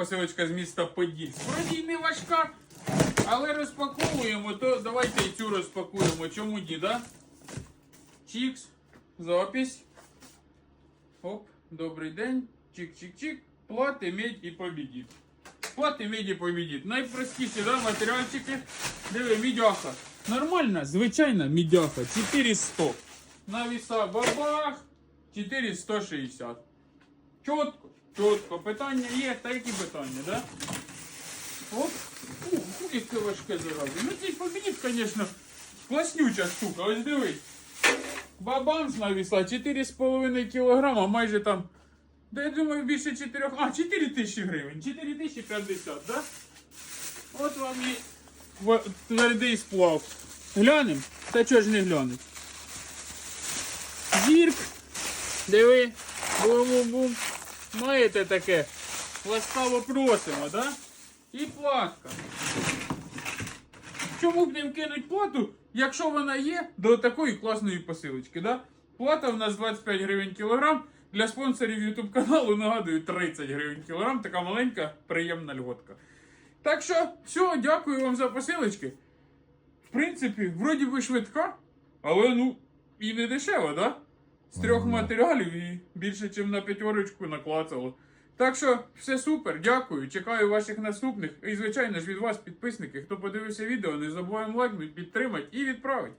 посилочка з міста Подільськ. Вроді не важка, але розпаковуємо, то давайте і цю розпакуємо. Чому ні, да? Чікс, запись. Оп, добрий день. Чик-чик-чик. Плати, медь і побідіть. Плати, медь і побідіть. Найпростіші, да, матеріальчики. Диви, мідяха. Нормальна, звичайна мідяха. 400. На віса бабах. 4160. Чітко, чітко. Питання є, та які питання, да? Оп. Ух, яке важке зараза. Ну цей побідіть, звісно, класнюча штука. Ось дивись. Бабамс навісла 4,5 кг, майже там. Да я думаю, більше 4. А, 4 тисячі гривень. 4 тисячі 50, да? От вам і твердий сплав. Глянем? Та чого ж не глянуть? Зірк. Диви. Бум-бум-бум. Маєте таке? Ласкаво просимо, да? І платка. Чому б не вкинуть плату, якщо вона є до такої класної посилочки, да? Плата в нас 25 гривень кілограм. Для спонсорів YouTube каналу нагадую 30 гривень кілограм. Така маленька, приємна льготка. Так що, все, дякую вам за посилочки. В принципі, вроді би швидка, але ну і не дешева, да? З трьох матеріалів і більше, ніж на п'ятерочку наклацало. Так що все супер, дякую. Чекаю ваших наступних. І, звичайно ж, від вас, підписники. Хто подивився відео, не забуваємо лайкнути, підтримати і відправити.